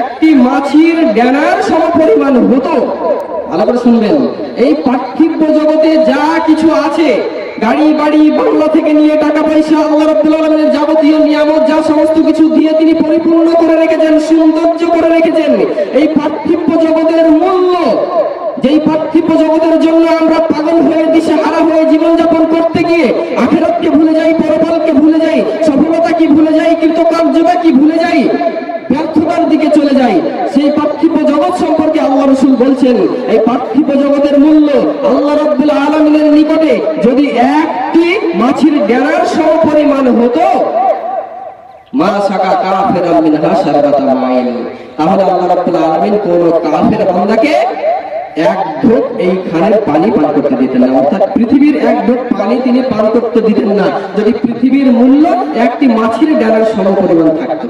একটি মাছির ড্যানার সমপরিমাণ হতো। ভালো করে শুনবেন। এই পার্থিব জগতে যা কিছু আছে, গাড়ি, বাড়ি, বাংলা থেকে নিয়ে টাকা পয়সা, আল্লাহ রাব্বুল আলামিনের যাবতীয় নিয়ামত, যা সমস্ত কিছু দিয়ে তিনি পরিপূর্ণ করে রেখেছেন, সৌন্দর্য করে রেখেছেন, এই পার্থিব জগতের মূল্য, যেই পার্থিব জগতের জন্য আমরা পাগল হয়ে দিশে হারা হয়ে জীবনযাপন করতে গিয়ে আখেরাতকে ভুলে যাই, পরকালকে ভুলে যাই, সফলতা কি ভুলে যাই, কৃতকার্যতা কি ভুলে যাই দিকে চলে যাই, সেই পার্থিব জগৎ সম্পর্কে আল্লাহ রসুল বলছেন, এই পার্থিব জগতের মূল্য আল্লাহ রব্বুল আলমিনের নিকটে যদি একটি মাছির ডেরার সমপরিমাণ হতো, মা সাকা কাফের মিনহা শারবাতা মাইন তাহলে আল্লাহ রাব্বুল আলামিন কোন কাফের বান্দাকে এক ঢোক এই খানের পানি পান করতে দিতেন না, অর্থাৎ পৃথিবীর এক ঢোক পানি তিনি পান করতে দিতেন না। যদি পৃথিবীর মূল্য একটি মাছের ডানার সমপরিমাণ থাকতো।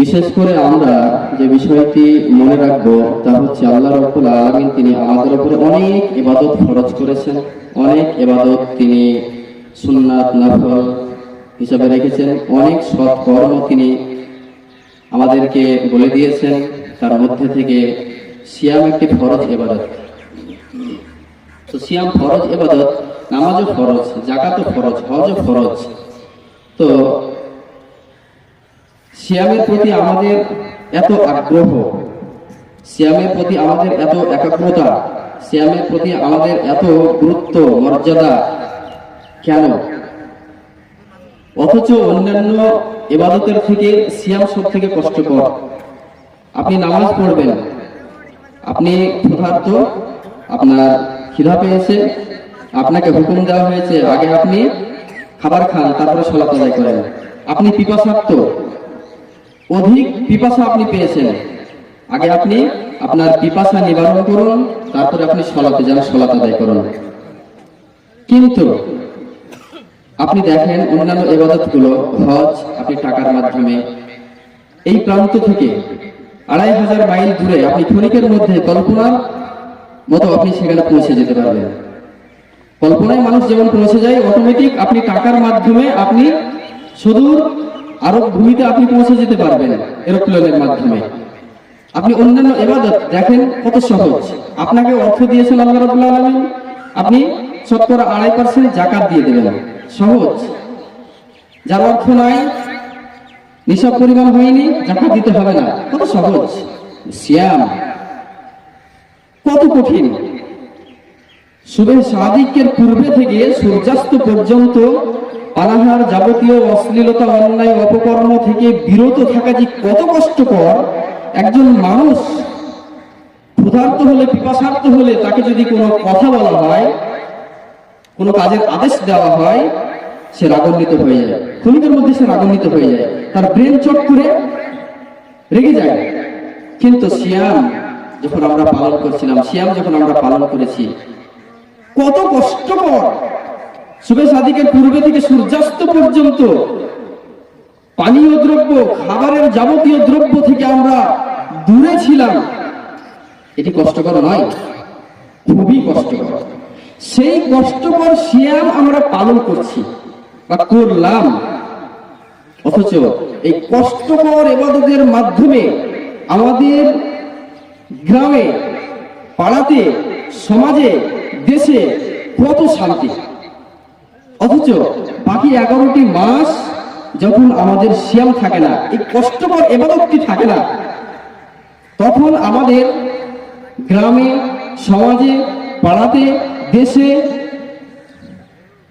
বিশেষ করে আমরা যে বিষয়টি মনে রাখব, তা হচ্ছে আল্লাহ রব্বুল আলামিন তিনি আমাদের উপরে অনেক ইবাদত খরচ করেছেন। অনেক ইবাদত তিনি সুন্নাত নফল হিসাবে রেখেছেন। অনেক সৎ কর্ম তিনি আমাদেরকে বলে দিয়েছেন। তার মধ্যে থেকে সিয়াম একটি ফরজ এবাদত তো সিয়াম ফরজ এবাদত নামাজও ফরজ জাকাতও ফরজ, হজও ফরজ। তো সিয়ামের প্রতি আমাদের এত আগ্রহ, সিয়ামের প্রতি আমাদের এত একাগ্রতা, সিয়ামের প্রতি আমাদের এত গুরুত্ব, মর্যাদা, কেন? অথচ অন্যান্য এবাদতের থেকে সিয়াম সব থেকে কষ্টকর। আপনি নামাজ পড়বেন, আপনি ক্ষুধার্ত, আপনার খিদা পেয়েছে, আপনাকে হুকুম দেওয়া হয়েছে, আগে আপনি খাবার খান, তারপরে সলাত আদায় করেন। আপনি পিপাসার্থ অধিক পিপাসা আপনি পেয়েছেন। আগে আপনি আপনার পিপাসা নিবারণ করুন, তারপরে আপনি সলাতে যান, সলাত আদায় করুন। কিন্তু আপনি দেখেন অন্যান্য এবাদতগুলো হজ, আপনি টাকার মাধ্যমে। এই প্রান্ত থেকে আড়াই হাজার মাইল দূরে আপনি ক্ষণিকের মধ্যে কল্পনার মতো আপনি সেখানে পৌঁছে যেতে পারবেন। কল্পনায় মানুষ যেমন পৌঁছে যায় অটোমেটিক আপনি টাকার মাধ্যমে আপনি সুদূর আরব ভূমিতে আপনি পৌঁছে যেতে পারবেন এরোপ্লেনের মাধ্যমে। আপনি অন্যান্য এবাদত দেখেন কত সহজ। আপনাকে অর্থ দিয়েছেন আল্লাহ রাবুল্লাহ আলমিন। আপনি শতকরা আড়াই পার্সেন্ট জাকাত দিয়ে দেবেন। সহজ। যার অর্থ নাই নিসব পরিমাণ হয়নি জাকাত দিতে হবে না। কত সহজ। সিয়াম। কত কঠিন। শুভে সাদিকের পূর্বে থেকে সূর্যাস্ত পর্যন্ত পানাহার যাবতীয় অশ্লীলতা, অন্যায়, অপকর্ম থেকে বিরত থাকা যে কত কষ্টকর, একজন মানুষ ক্ষুধার্ত হলে পিপাসার্থ হলে তাকে যদি কোনো কথা বলা হয়, কোনো কাজের আদেশ দেওয়া হয়, সে রাগান্বিত হয়ে যায়। ক্ষণিকের মধ্যে সে রাগান্বিত হয়ে যায়। তার ব্রেন চট করে রেগে যায়। কিন্তু শিয়াম যখন আমরা পালন করছিলাম শিয়াম যখন আমরা পালন করেছি, কত কষ্টকর শুভে সাদিকের পূর্বে থেকে সূর্যাস্ত পর্যন্ত পানীয় দ্রব্য, খাবারের যাবতীয় দ্রব্য থেকে আমরা দূরে ছিলাম। এটি কষ্টকর নয়, খুবই কষ্টকর। সেই কষ্টকর শিয়াম আমরা পালন করছি বা করলাম। অথচ এই কষ্টকর এবাদতের মাধ্যমে আমাদের গ্রামে, পাড়াতে, সমাজে, দেশে কত শান্তি। অথচ বাকি এগারোটি মাস যখন আমাদের সিয়াম থাকে না, এই কষ্টকর এবাদতটি থাকে না, তখন আমাদের গ্রামে, সমাজে, পাড়াতে, দেশে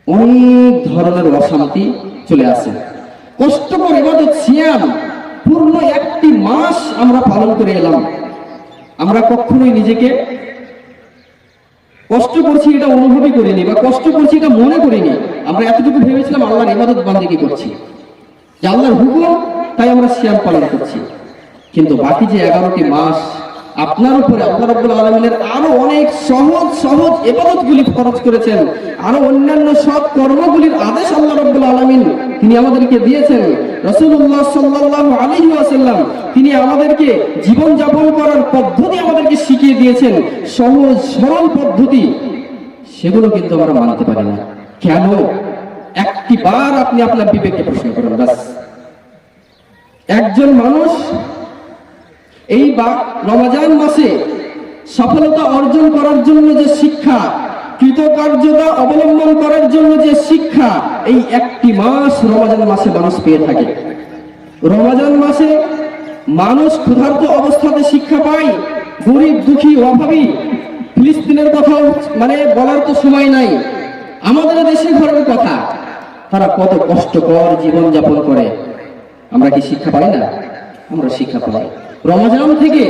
অনেক ধরনের অশান্তি চলে আসে। কষ্টকর এবাদত, সিয়াম পূর্ণ একটি মাস আমরা পালন করে এলাম। আমরা কখনোই নিজেকে কষ্ট করছি এটা অনুভবই করিনি বা কষ্ট করছি এটা মনে করিনি। আমরা এতটুকু ভেবেছিলাম আল্লাহর ইবাদত বান্দিকে করছি। যে আল্লাহর হুকুম, তাই আমরা শিয়াম পালন করছি। কিন্তু বাকি যে এগারোটি মাস আপনার উপরে আল্লাহ রাব্বুল আলমিনের আরও অনেক সহজ সহজ এবাদতগুলি খরচ করেছেন। আরও অন্যান্য সব কর্মগুলির আদেশ আল্লাহ রাব্বুল আলমিন তিনি আমাদেরকে দিয়েছেন। রসুল্লাহ সাল্লাল্লাহু আলাইহি ওয়াসাল্লাম তিনি আমাদেরকে জীবন যাপন করার পদ্ধতি আমাদেরকে শিখিয়ে দিয়েছেন। সহজ, সরল পদ্ধতি। সেগুলো কিন্তু আমরা মানতে পারি না। কেন? একটি বার আপনি আপনার বিবেককে প্রশ্ন করেন একজন মানুষ এই রমজান মাসে সফলতা অর্জন করার জন্য যে শিক্ষা, কৃতকার্যতা অবলম্বন করার জন্য যে শিক্ষা, এই একটি মাস রমজান মাসে মানুষ পেয়ে থাকে। রমজান মাসে মানুষ ক্ষুধার্ত অবস্থাতে শিক্ষা পায়, গরিব, দুঃখী, অভাবী, ফিলিস্তিনের কথাও মানে বলার তো সময় নাই। আমাদের দেশে ঘরের কথা, তারা কত কষ্টকর জীবন যাপন করে। আমরা কি শিক্ষা পাই না? আমরা শিক্ষা পাই। রমজান থেকে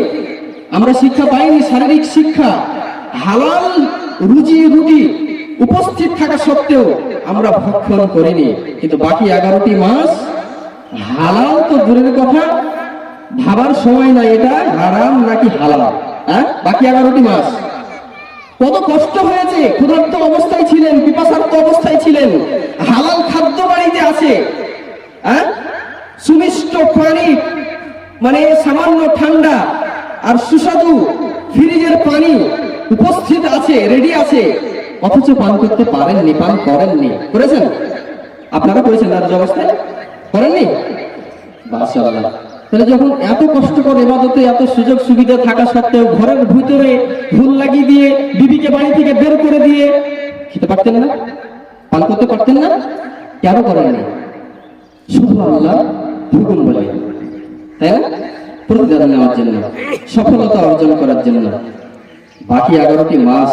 আমরা শিক্ষা পাইনি, শারীরিক শিক্ষা। হালাল রুজি রুটি উপস্থিত থাকা সত্ত্বেও আমরা ভক্ষণ করিনি। কিন্তু বাকি এগারোটি মাস হালাল তো দূরের কথা, ভাবার সময় নাই এটা, হারাম নাকি হালাল? হ্যাঁ? বাকি এগারোটি মাস। কত কষ্ট হয়েছে, ক্ষুধার্ত অবস্থায় ছিলেন, পিপাসার্ত অবস্থায় ছিলেন, হালাল খাদ্য বাড়িতে আছে হ্যাঁ? সুমিষ্ট পানি মানে সামান্য ঠান্ডা আর সুস্বাদু ফ্রিজের পানি উপস্থিত আছে রেডি আছে। অথচ পান করতে পারেননি, পান করেননি। করেছেন? আপনারা করেছেন রাজ্য অবস্থায়? করেননি। তাহলে যখন এত কষ্টকর এবাদতে এত সুযোগ সুবিধা থাকা সত্ত্বেও ঘরের ভিতরে ভুল লাগিয়ে দিয়ে বিবিকে বাড়ি থেকে বের করে দিয়ে খেতে পারতেন না? পান করতে পারতেন না? কেন করেননি? শুধু আল্লাহ হুকুম বলে। তাই না? প্রতিদান নেওয়ার সফলতা অর্জন করার জন্য। বাকি এগারোটি মাস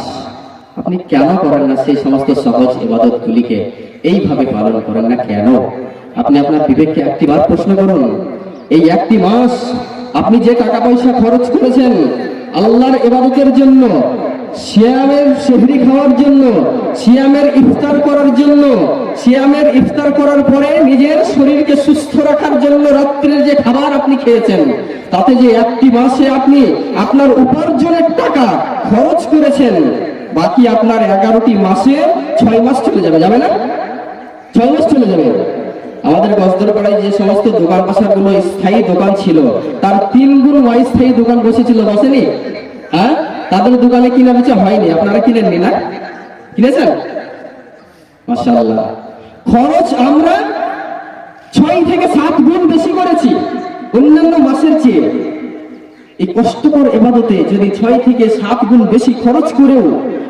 আপনি কেন করেন না সেই সমস্ত সহজ ইবাদত গুলিকে এইভাবে পালন করেন না কেন? আপনি আপনার বিবেককে একটিবার প্রশ্ন করুন, এই একটি মাস আপনি যে টাকা পয়সা খরচ করেছেন, আল্লাহর ইবাদতের জন্য শিয়ামের সেহরি খাওয়ার জন্য, শিয়ামের ইফতার করার জন্য, শিয়ামের ইফতার করার পরে নিজের শরীরকে সুস্থ রাখার জন্য রাত্রের যে খাবার আপনি খেয়েছেন, তাতে যে একটি মাসে আপনি আপনার উপার্জনের টাকা খরচ করেছেন, বাকি আপনার এগারোটি মাসে ছয় মাস চলে যাবে যাবে না? ছয় মাস চলে যাবে। আমাদের গজদর পাড়ায় যে সমস্ত দোকান পাশাগুলো স্থায়ী দোকান ছিল, তার তিন গুণ অস্থায়ী দোকান বসেছিল, বসেনি? হ্যাঁ? তাদের দোকানে কিনা বেচা হয়নি, আপনারা কিনেননি না? কিনেছেন? খরচ আমরা ছয় থেকে সাত গুণ বেশি করেছি অন্যান্য মাসের চেয়ে। এই কষ্টকর এবাদতে যদি ছয় থেকে সাত গুণ বেশি খরচ করেও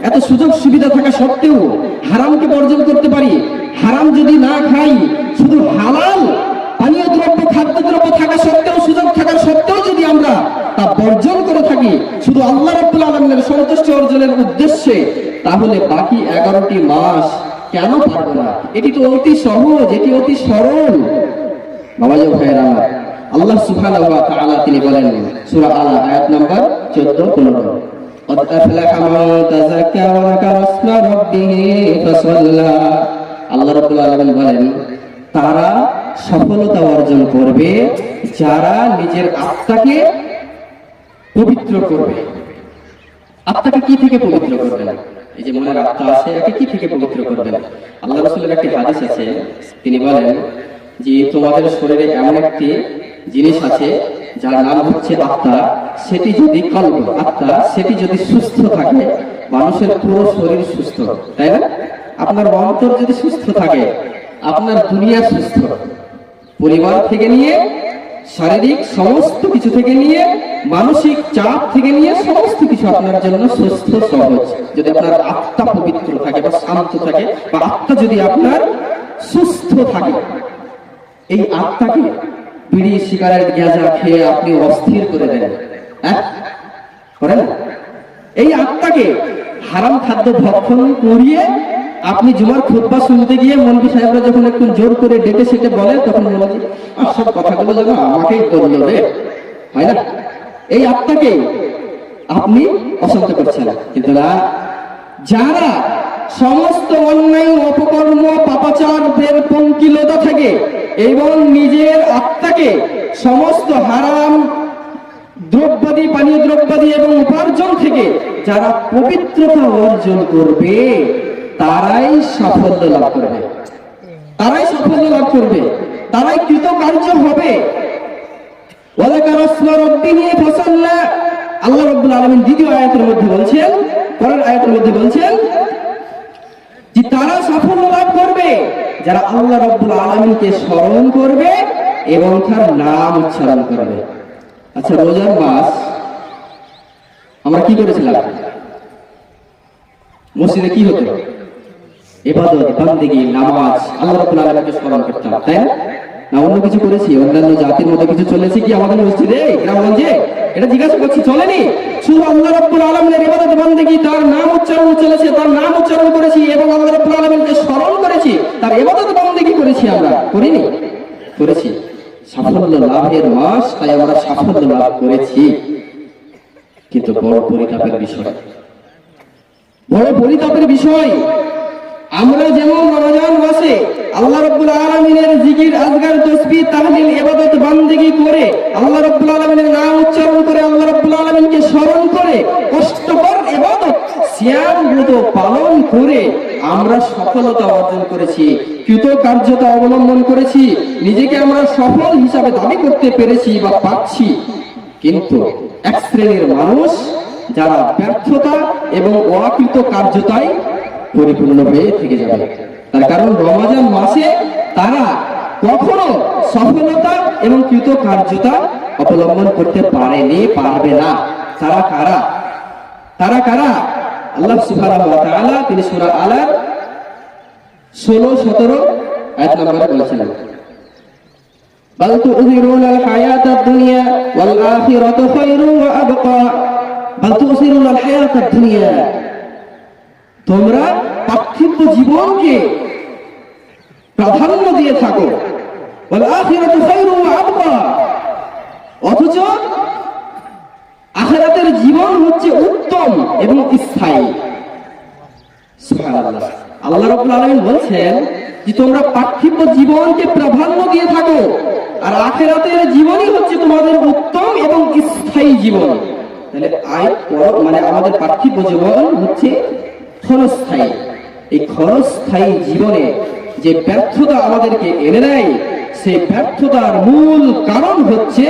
এত সুযোগ সুবিধা থাকা সত্ত্বেও হারামকে বর্জন করতে পারি, হারাম যদি না খাই, শুধু হালাল পানীয় দ্রব্য খাদ্য দ্রব্য থাকা সত্ত্বেও সুযোগ থাকা সত্ত্বেও যদি আমরা তা বর্জন করে থাকি শুধু আল্লাহ রাব্বুল আলমিনের সন্তুষ্টি অর্জনের উদ্দেশ্যে তাহলে বাকি এগারোটি মাস কেন পারবো না এটি তো অতি সহজ এটি অতি সরল বাবা যে ভাইয়ের আমার আল্লাহ সুবহানাহু ওয়া তাআলা তিনি বলেন সূরা আলা আয়াত নাম্বার 14 15 قد أفلح من تزكى وذكر اسم ربه فصلى আল্লাহ রাব্বুল আলামিন বলেন তারা সফলতা অর্জন করবে, যারা নিজের আত্মাকে পবিত্র করবে। আত্মাকে কি থেকে পবিত্র করবেন? এই যে মনের আত্মা আছে একে কি থেকে পবিত্র করবেন? আল্লাহ রসুলের একটি হাদিস আছে, তিনি বলেন যে তোমাদের শরীরে এমন একটি জিনিস আছে, যার নাম হচ্ছে আত্মা। সেটি যদি কল্প, আত্মা, সেটি যদি সুস্থ থাকে, মানুষের পুরো শরীর সুস্থ, তাই না? আপনার অন্তর যদি সুস্থ থাকে, আপনার দুনিয়া সুস্থ। পরিবার থেকে নিয়ে, শারীরিক সমস্ত কিছু থেকে নিয়ে, মানসিক চাপ থেকে নিয়ে সমস্ত কিছু আপনার জন্য সুস্থ সহজ। যদি আপনার আত্মা পবিত্র থাকে বা শান্ত থাকে, বা আত্মা যদি আপনার সুস্থ থাকে, এই আত্মাকে বিড়ি শিকারের গেঁজা খেয়ে আপনি অস্থির করে দেন। হ্যাঁ? করেন? এই আত্মাকে হারাম খাদ্য ভক্ষণ করিয়ে আপনি জুমার খুতবা শুনতে গিয়ে মন্ত্রী সাহেবরা যখন একটু জোর করে ডেকে সেটে বলে তখন হচ্ছে আর সব কথাগুলো যেন আমাকেই বলল রে। হয় না? এই আত্মাকে আপনি অশান্ত করছেন। কিন্তু না যারা সমস্ত অন্যায় অপকর্ম পাপাচারের পঙ্কিলতা থেকে এবং নিজের আত্মাকে সমস্ত হারাম, দ্রব্যাদি, পানীয় দ্রব্যাদি এবং উপার্জন থেকে যারা পবিত্রতা অর্জন করবে তারাই সাফল্য লাভ করবে। তারাই সাফল্য লাভ করবে। তারাই কৃতকার্য হবে। আল্লাহ রাব্বুল আলামিন দ্বিতীয় আয়াতের মধ্যে বলছেন, পরের আয়াতের মধ্যে বলছেন যে তারা সাফল্য লাভ করবে। যারা আল্লাহ রাব্বুল আলামিনকে স্মরণ করবে এবং তার নাম উচ্চারণ করবে। আচ্ছা রোজার মাস আমরা কি করেছিলাম? মসজিদে কি হতো? বান্দেগি, নামাজ আল্লাহ রাব্বুল আলামিনকে স্মরণ করতাম তাই না? না, অন্য কিছু করেছি, অন্যান্য জাতির কিছু কি আমাদের মসজিদে? গ্রামগঞ্জে এটা জিজ্ঞাসা করছি, চলেনি? শুধু আল্লাহ রাব্বুল আলামিনের ইবাদত বান্দেগি, তার নাম উচ্চারণ চলেছে, তার নাম উচ্চারণ করেছি এবং আল্লাহ রাব্বুল আলামিনকে স্মরণ করেছি, তার ইবাদত বান্দেগি করেছি আমরা, করিনি? করেছি। সাফল্য লাভের মাস, তাই আমরা সাফল্য লাভ করেছি। কিন্তু বড় পরিতাপের বিষয়। বড় পরিতাপের বিষয় আমরা যেমন রমজান মাসে আল্লাহ রাব্বুল আলামিনের জিকির, আজগার, তসবিহ, তাহলিল, ইবাদত, বান্দেগি করে আল্লাহ রাব্বুল আলামিনের নাম উচ্চারণ করে আল্লাহ রাব্বুল আলামিনকে স্মরণ করে কষ্টকর ইবাদত, সিয়াম ব্রত পালন করে আমরা সফলতা অর্জন করেছি, কৃতকার্যতা অবলম্বন করেছি, নিজেকে আমরা সফল হিসাবে দাবি করতে পেরেছি বা পাচ্ছি। কিন্তু এক শ্রেণির মানুষ যারা ব্যর্থতা এবং অকৃত কার্যতায় পরিপূর্ণ হয়ে থেকে যাবে তার কারণ রমাজান মাসে তারা কখনো সফলতা এবং কৃত কার্যতা অবলম্বন করতে পারেনি পারবে না তারা কারা তারা কারা আল্লাহ সুবহানাহু ওয়া তাআলা তিনি সূরা আলার 16 17 আয়াত নম্বরে বলেছিলেন بل تؤثرون الحياة الدنيا والآخرة خير وأبقى بل تؤثرون الحياة الدنيا তোমরা পার্থিব জীবনকে প্রাধান্য দিয়ে থাকো। অথচ আখেরাতের জীবন হচ্ছে উত্তম এবং স্থায়ী। আল্লাহ বলছেন যে, তোমরা পার্থিব জীবনকে প্রাধান্য দিয়ে থাকো, আর আখেরাতের জীবনই হচ্ছে তোমাদের উত্তম এবং স্থায়ী জীবন। তাহলে আয় মানে আমাদের পার্থিব জীবন হচ্ছে ক্ষণস্থায়ী। এই ক্ষণস্থায়ী জীবনে যে ব্যর্থতা আমাদেরকে এনে দেয়, সেই ব্যর্থতার মূল কারণ হচ্ছে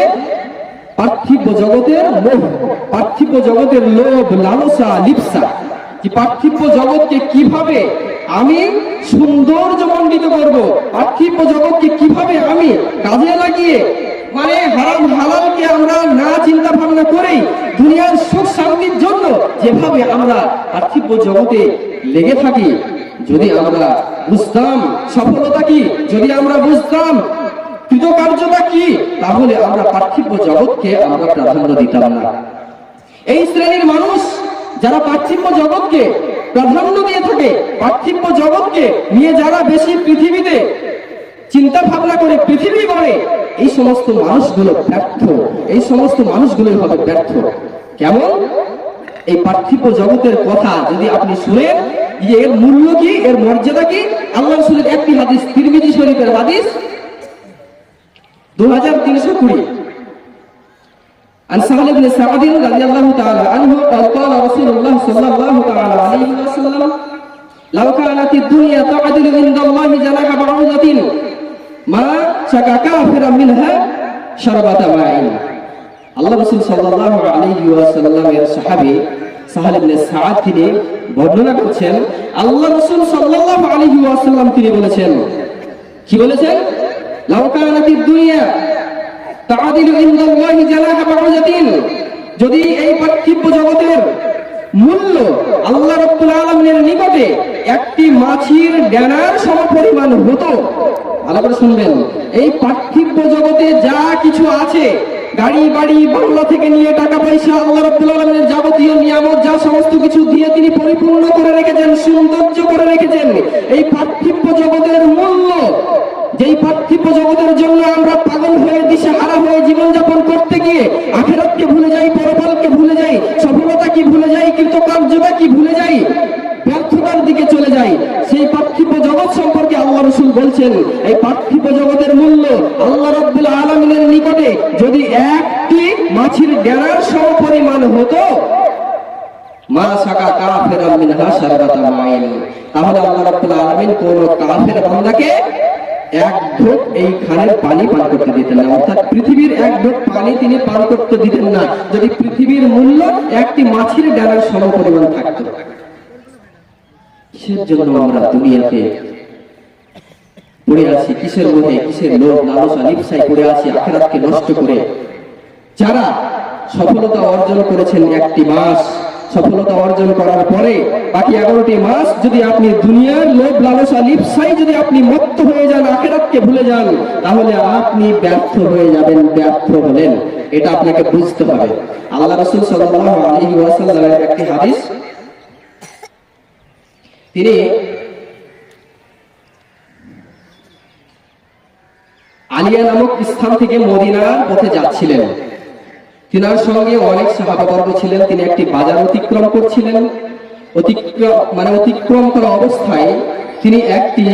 পার্থিব জগতের লোভ পার্থিব জগতের লোভ, লালসা, লিপসা। পার্থিব জগৎকে কীভাবে আমি সৌন্দর্যমণ্ডিত করব। পার্থিব জগৎকে কীভাবে আমি কাজে লাগিয়ে মানে হারাম হালালকে আমরা না চিন্তা ভাবনা করেই, দুনিয়ার সুখ শান্তির জন্য যেভাবে আমরা পার্থিব জগতে লেগে থাকি, যদি আমরা বুঝতাম সফলতা কি, যদি আমরা বুঝতাম কৃতকার্যতা কি, তাহলে আমরা পার্থিব জগৎকে আমরা প্রাধান্য দিতাম না। এই শ্রেণির মানুষ, যারা পার্থিব জগৎকে প্রাধান্য দিয়ে থাকে পার্থিব জগৎকে নিয়ে যারা বেশি পৃথিবীতে চিন্তা ভাবনা করে পৃথিবী গড়ে, এই সমস্ত মানুষগুলো ব্যর্থ। এই সমস্ত মানুষগুলোই হবে ব্যর্থ। কেমন? এই পার্থিব জগতের কথা যদি আপনি শুনেন, যে এর মূল্য কি, এর মর্যাদা কি? আল্লাহ রসুলের একটি হাদিস, তিরমিজি শরীফের হাদিস দু হাজার তিনশো কুড়ি। عن سهل بن سعد رضي الله تعالى عنه قال قال رسول الله صلى الله تعالى عليه وسلم لو كانت الدنيا تعدل عند الله جناح بعوضة ما شكا كافرا منها شربة ماء আল্লাহ রসুল সাল্লাল্লাহু আলাইহি ওয়াসাল্লামের সাহাবী সাহাল ইবনে সাআদ তিনি বর্ণনা করছেন আল্লাহ রসুল সাল্লাল্লাহু আলাইহি ওয়াসাল্লাম তিনি বলেছেন কি বলেছেন লাউ কানাতিদ দুনিয়া যদি এই পার্থিব জগতের মূল্য আল্লাহ রাব্বুল আলামিনের নিকটে একটি মাছির ডানার সমপরিমাণ হতো করে শুনবেন, এই পার্থিব জগতে যা কিছু আছে, গাড়ি, বাড়ি, বাংলা থেকে নিয়ে টাকা পয়সা আল্লাহ রাব্বুল আলামিনের যাবতীয় নিয়ামত, যা সমস্ত কিছু দিয়ে তিনি পরিপূর্ণ করে রেখেছেন, সৌন্দর্য করে রেখেছেন, এই পার্থিব জগতের মূল্য যেই পার্থিব জগতের জন্য আমরা পাগল হয়ে দিশে হারা হয়ে জীবনযাপন করতে গিয়ে আখেরাতকে ভুলে যাই, পরকালকে ভুলে যাই সফলতা কি ভুলে যাই কিন্তু কৃতকার্যতা কি ভুলে যাই, ব্যর্থতার দিকে চলে যাই। সেই পার্থিব জগৎ সম্পর্কে আল্লাহ রসুল বলছেন, এই পার্থিব জগতের মূল্য আল্লাহ রব্বুল আলমিনের নিকটে যদি একটি মাছির ডেরার সমপরিমাণ হতো, মা সাকা তাহলে আল্লাহ রাব্বুল আলামিন কোন কাফের বান্দাকে এক ঢোক এই খানের পানি পান করতে দিতেন না। অর্থাৎ পৃথিবীর এক ঢোক পানি তিনি পান করতে দিতেন না। যদি পৃথিবীর মূল্য একটি মাছের ডানার সমপরিমাণ থাকতো, কিসের জন্য আমরা দুনিয়াতে পড়ে আছি? কিসের মধ্যে কিসের লোভ, লালসা লিপসাই পড়ে আছি? আখেরাতকে নষ্ট করে যারা সফলতা অর্জন করেছেন একটি মাস সফলতা অর্জন করার পরে বাকি এগারোটি মাস যদি আপনি দুনিয়ার লোভ লালসা লিপসাই যদি আপনি মত্ত হয়ে যান, আখেরাতকে ভুলে যান, তাহলে আপনি ব্যর্থ হয়ে যাবেন, ব্যর্থ হলেন। এটা আপনাকে বুঝতে হবে। আল্লাহ রসুল সাল্লাল্লাহু আলাইহি ওয়াসাল্লামের একটি হাদিস। তিনি আলিয়া নামক স্থান থেকে মদিনার পথে যাচ্ছিলেন। তিনার সঙ্গে অনেক সাহাবাবর্গ ছিলেন, তিনি একটি বাজার অতিক্রম করছিলেন। অতিক্রম মানে অতিক্রম করা অবস্থায় তিনি একটি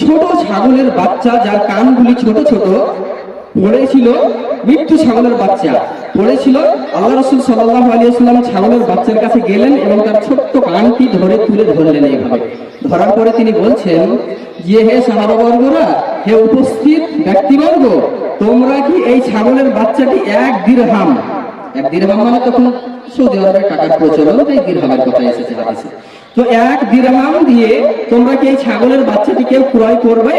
ছোট ছাগলের বাচ্চা, যার কানগুলি ছোট ছোট, পড়েছিল মৃত্যু ছাগলের বাচ্চা। পড়েছিল, আল্লাহ রসুল সাল্লাহ আলিয়াল্লাম ছাগলের বাচ্চার কাছে গেলেন এবং তার ছোট্ট কানটি ধরে তুলে ধরলেন এইভাবে। ধরার পরে তিনি বলছেন যে, হে সাহাবাবর্গরা হে উপস্থিত ব্যক্তিবর্গ তোমরা কি এই ছাগলের বাচ্চাটি এক দিরহাম? এক দিরহাম মানে তখন সৌদি আরবের টাকার প্রচলন, তাই দিরহামের কথা এসেছে হাদিসে। তো এক দিরহাম দিয়ে তোমরা কি এই ছাগলের বাচ্চাটি কেউ ক্রয় করবে?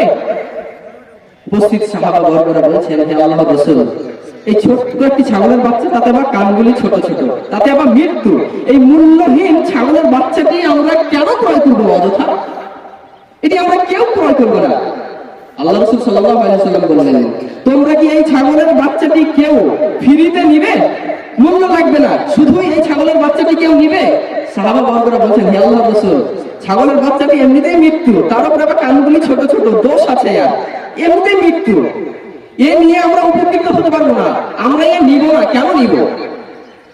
উপস্থিত সাহাবা বর্গরা বলছেন, হে আল্লাহ রসুল, এই ছোট্ট একটি ছাগলের বাচ্চা, তাতে আবার কানগুলি ছোট ছোট, তাতে আবার মৃত্যু। এই মূল্যহীন ছাগলের বাচ্চাটি আমরা কেন ক্রয় করব অযথা? এটি আমরা কেউ ক্রয় করব না। আল্লাহ রসুল সাল্লাল্লাহু আলাইহি সাল্লাম বললেন, তোমরা কি এই ছাগলের বাচ্চাটি কেউ ফ্রিতে নিবে? মূল্য লাগবে না। শুধুই এই ছাগলের বাচ্চাটি কেউ নিবে? সাহাবা বর্গরা বলছেন, হে আল্লাহ রসুল, ছাগলের বাচ্চাটি এমনিতেই মৃত্যু। তার উপরে আবার কানগুলি ছোট ছোট, দোষ আছে আর। এমনিতেই মৃত্যু। এ নিয়ে আমরা উপকৃত হতে পারব না। আমরা এ নিব না। কেন নিব?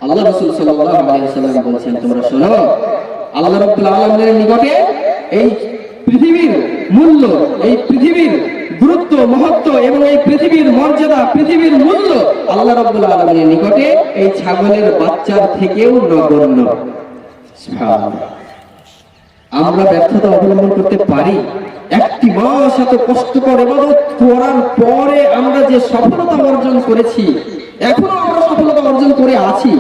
আল্লাহ রসুল সাল্লাম বলছেন, তোমরা শোনো, আল্লাহ রাব্বুল আলামিনের নিকটে এই পৃথিবীর মূল্য, এই পৃথিবীর গুরুত্ব, মহত্ব এবং এই পৃথিবীর মর্যাদা, পৃথিবীর মূল্য আল্লাহ রাব্বুল আলামিনের নিকটে এই ছাগলের বাচ্চার থেকেও নগণ্য। আমরা ব্যর্থতা অবলম্বন করতে পারি। একটি মাস এত কষ্টকর এবাদত করার পরে আমরা যে সফলতা অর্জন করেছি, এখনও আমরা সফলতা অর্জন করে আছি।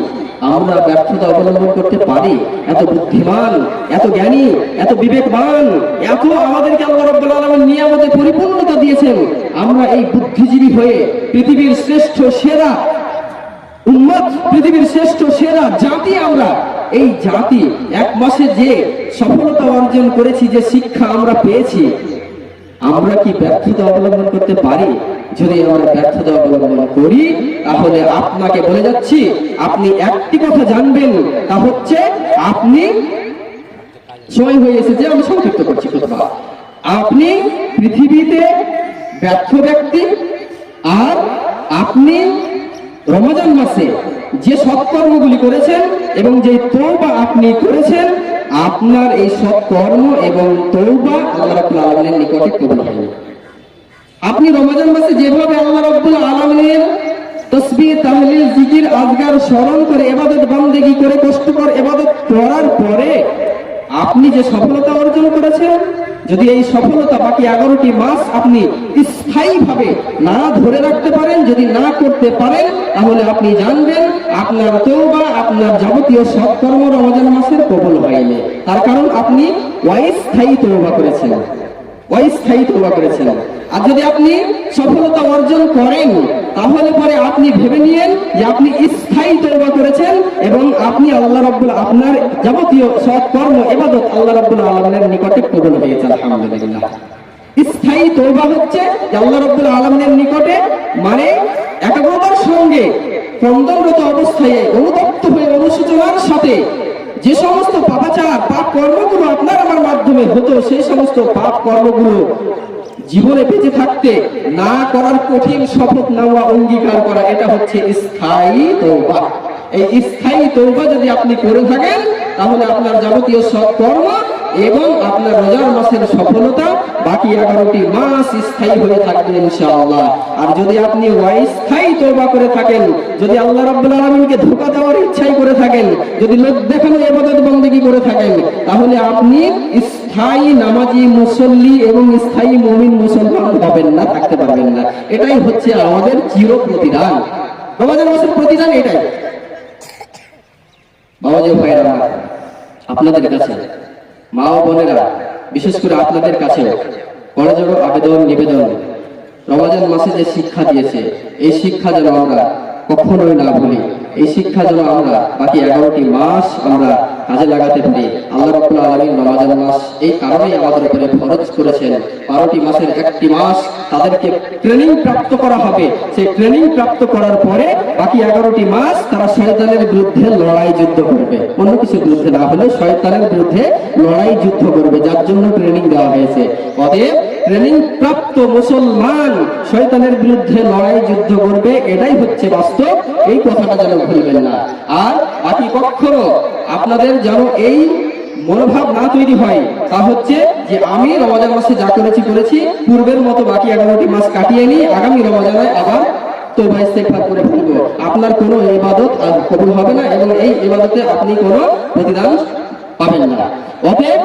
আমরা ব্যর্থতা অবলম্বন করতে পারি। এত বুদ্ধিমান, এত জ্ঞানী, এত বিবেকবান, এত আমাদেরকে আল্লাহ রাব্বুল আলামিন নিয়ামতে পরিপূর্ণতা দিয়েছেন। আমরা এই বুদ্ধিজীবী হয়ে পৃথিবীর শ্রেষ্ঠ সেরা উম্মত, পৃথিবীর শ্রেষ্ঠ সেরা জাতি আমরা। এই জাতি এক মাসে যে সফলতা অর্জন করেছি, যে শিক্ষা আমরা পেয়েছি আমরা কি ব্যর্থতা অবলম্বন করতে পারি? যদি আমরা ব্যর্থতা অবলম্বন করি, তাহলে আপনাকে বলে যাচ্ছি, আপনি একটি কথা জানবেন, তা হচ্ছে আপনি সময় হয়ে এসেছে, আমি সংক্ষিপ্ত করছি কথা আপনি পৃথিবীতে ব্যর্থ ব্যক্তি, আর আপনি রমজান মাসে যে সৎকর্মগুলি করেছেন এবং যে তৌবা আপনি করেছেন আপনার এই সব কর্ম এবং তৌবা আল্লাহ রাব্বুল আলামিনের নিকটে কবুল হবে। আপনি রমজান মাসে যেভাবে আল্লাহ রাব্বুল আলামিনের তসবি তাহলিল, জিকির, আজগার, স্মরণ করে, এবাদত, বান্দেগি করে, কষ্টকর এবাদত করার পরে আপনি যে সফলতা অর্জন করেছেন যদি এই সফলতা বাকি এগারোটি মাস আপনি স্থায়ীভাবে না ধরে রাখতে পারেন, যদি না করতে পারেন, তাহলে আপনি জানবেন আপনার তৌবা আপনার যাবতীয় সৎকর্ম রমজান মাসের কবল হয়নি। তার কারণ আপনি অস্থায়ী তৌবা করেছেন। অস্থায়ী তৌবা করেছেন। আর যদি আপনি সফলতা অর্জন করেন তাহলে পরে আপনি ভেবে নিয়েন যে আপনি স্থায়ী তৌবা করেছেন এবং আপনি আল্লাহ রাব্বুল আপনার যাবতীয় সৎকর্ম এবাদত আল্লাহ রাব্বুল আলামিনের নিকটে কবুল হয়েছে, আলহামদুলিল্লাহ। স্থায়ী তৌবা হচ্ছে আল্লাহ রাব্বুল আলামিনের নিকটে মানে একাগ্রতার সঙ্গে ক্রন্দনরত অবস্থায় অনুতপ্ত হয়ে অনুশোচনার সাথে যে সমস্ত পাপাচার, পাপ কর্মগুলো আপনার আমার মাধ্যমে হতো, সেই সমস্ত পাপ কর্মগুলো জীবনে বেঁচে থাকতে না করার কঠিন শপথ নেওয়া, অঙ্গীকার করা, এটা হচ্ছে স্থায়ী তৌবা এই স্থায়ী তৌবা যদি আপনি করে থাকেন, তাহলে আপনার যাবতীয় সৎকর্ম এবং আপনার রোজার মাসের সফলতা বাকি এগারোটি মাস স্থায়ী হয়ে থাকবে ইনশাআল্লাহ। আর যদি আপনি অস্থায়ী তৌবা করে থাকেন, যদি আল্লাহ রাব্বুল আলামিনকে ধোঁকা দেওয়ার ইচ্ছাই করে থাকেন, যদি লোক দেখানো ইবাদত বন্দেগী করে থাকেন, তাহলে আপনি স্থায়ী নামাজি, মুসল্লি এবং স্থায়ী মুমিন মুসলমান হবেন না, থাকতে পারবেন না। এটাই হচ্ছে আমাদের চির প্রতিদান। রমাজান মাসের প্রতিদান এটাই। ভাইরা আপনাদের কাছে, মা ও বোনেরা, বিশেষ করে আপনাদের কাছে করজোড়ো আবেদন, নিবেদন। রমাজান মাসে যে শিক্ষা দিয়েছে, এই শিক্ষা যেন আমরা কখনোই না ভুলি। এই শিক্ষা যেন আমরা বাকি এগারোটি মাস আমরা কাজে লাগাতে পারি। আল্লাহ রাব্বুল আলামিন রমাজান মাস এই কারণেই আমাদের উপরে ফরজ করেছেন। বারোটি মাসের একটি মাস তাদেরকে ট্রেনিং প্রাপ্ত করা হবে। সেই ট্রেনিং প্রাপ্ত করার পরে বাকি এগারোটি মাস তারা শয়তানের বিরুদ্ধে লড়াই যুদ্ধ করবে। অন্য কিছুর বিরুদ্ধে না হলে শয়তানের বিরুদ্ধে লড়াই যুদ্ধ করবে, যার জন্য ট্রেনিং দেওয়া হয়েছে। অতএব ট্রেনিং প্রাপ্ত মুসলমান শয়তানের বিরুদ্ধে লড়াই, যুদ্ধ করবে, এটাই হচ্ছে বাস্তব। এই কথাটা যেন ভুলবেন না। আর বাকি কখনো আপনাদের যেন এই মনোভাব না তৈরি হয়, তা হচ্ছে যে আমি রমজান মাসে যা করেছি করেছি। পূর্বের মতো বাকি এগারোটি মাস কাটিয়ে নিই, আগামী রমজানে আবার তোবা, ইস্তেগফার করে ফেলব। আপনার কোনো ইবাদত আর কবুল হবে না এবং এই ইবাদতে আপনি কোনো প্রতিদান পাবেন না। অতএব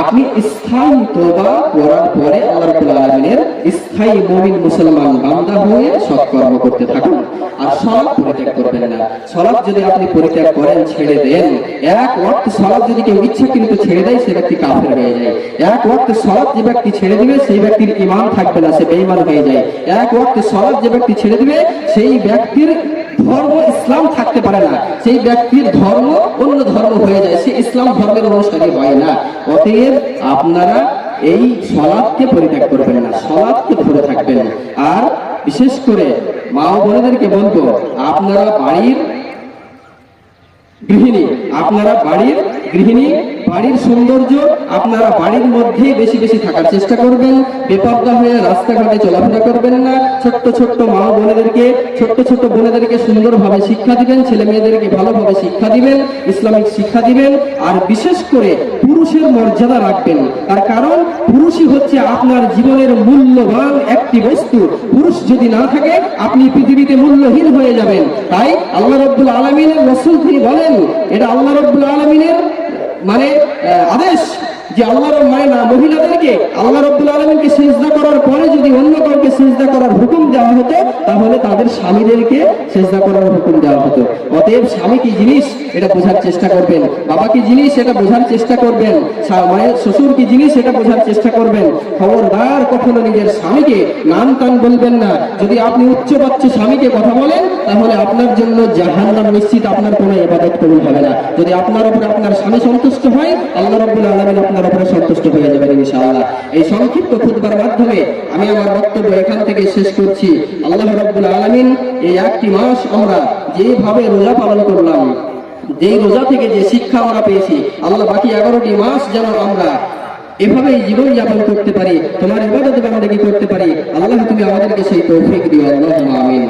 আপনি স্থায়ী তোবা করার পরে আল্লাহ রাব্বুল আলামিনের স্থায়ী মুমিন মুসলমান বান্দা হয়ে সৎকর্ম করতে থাকুন। আর সালাত পরিত্যাগ করবেন না। সালাত যদি আপনি পরিত্যাগ করেন, ছেড়ে দেন, এক ওয়াক্ত সালাত যদি কেউ ইচ্ছাকৃত ছেড়ে দেয়, সে ব্যক্তি কাফের হয়ে যায়। এক ওয়াক্ত সালাত যে ব্যক্তি ছেড়ে দিবে, সেই ব্যক্তির ঈমান থাকবে না, সে বেঈমান হয়ে যায়। এক ওয়াক্ত সালাত যে ব্যক্তি ছেড়ে দিবে, সেই ব্যক্তির ধর্ম ইসলাম থাকতে পারে না। সেই ব্যক্তির ধর্ম অন্য ধর্ম হয়ে যায়। সে ইসলাম ধর্মের অনুসারী হয় না। অতএব আপনারা এই সলাদকে পরিত্যাগ করবেন না সলাদকে ধরে থাকবেন আর বিশেষ করে মা বোনেদেরকে বলব, আপনারা বাড়ির গৃহিণী, আপনারা বাড়ির গৃহিণী বাড়ির সৌন্দর্য আপনারা বাড়ির মধ্যে বেশি বেশি থাকার চেষ্টা করবেন। বেপর্দা হয়ে রাস্তাঘাটে চলাফেরা করবেন না। ছোট্ট ছোট্ট মা বোনেদেরকে, ছোট্ট ছোট্ট বোনেদেরকে সুন্দরভাবে শিক্ষা দিবেন, ছেলে মেয়েদেরকে ভালোভাবে শিক্ষা দিবেন, ইসলামিক শিক্ষা দিবেন, আর বিশেষ করে পুরুষের মর্যাদা রাখবেন। তার কারণ, পুরুষই হচ্ছে আপনার জীবনের মূল্যবান একটি বস্তু। পুরুষ যদি না থাকে, আপনি পৃথিবীতে মূল্যহীন হয়ে যাবেন। তাই আল্লাহ রব্বুল আলমিনের রসুল তিনি বলেন, এটা আল্লাহ রব্বুল আলমিনের মানে আদেশ যে আল্লাহর মানে না মহিলাদেরকে আল্লাহ রব্বুল আলমিনকে সেজদা করার পরে যদি অন্য কাউকে সেজদা করার হুকুম দেওয়া হতো, তাহলে তাদের স্বামীদেরকে সেজদা করার হুকুম দেওয়া হতো। অতএব স্বামী কি জিনিস? এটা বোঝার চেষ্টা করবেন। বাবা কি জিনিস? এটা বোঝার চেষ্টা করবেন। মায়ের শ্বশুর কি জিনিস? এটা বোঝার চেষ্টা করবেন। খবরদার কখনো নিজের স্বামীকে নাম টান বলবেন না। যদি আপনি উচ্চ বাচ্চ স্বামীকে কথা বলেন, তাহলে আপনার জন্য জাহান্নাম নিশ্চিত, আপনার কোনো ইবাদত কবুল হবে না। যদি আপনার উপরে আপনার স্বামী সন্তুষ্ট হয়, আল্লাহ রাব্বুল আলামিন আপনার উপরে সন্তুষ্ট হয়ে যাবেন ইনশাআল্লাহ। এই সংক্ষিপ্ত মাধ্যমে আমি আমার বক্তব্য এখান থেকে শেষ করছি। আল্লাহ এই একটি মাস আমরা যেভাবে রোজা পালন করলাম রোজা থেকে যে শিক্ষা আমরা পেয়েছি, আল্লাহ বাকি এগারোটি মাস যেন আমরা এভাবেই জীবন যাপন করতে পারি, তোমার ইবাদত বান্দাগি করতে পারি, আল্লাহ তুমি আমাদেরকে সেই তৌফিক দিও আল্লাহ আমিন।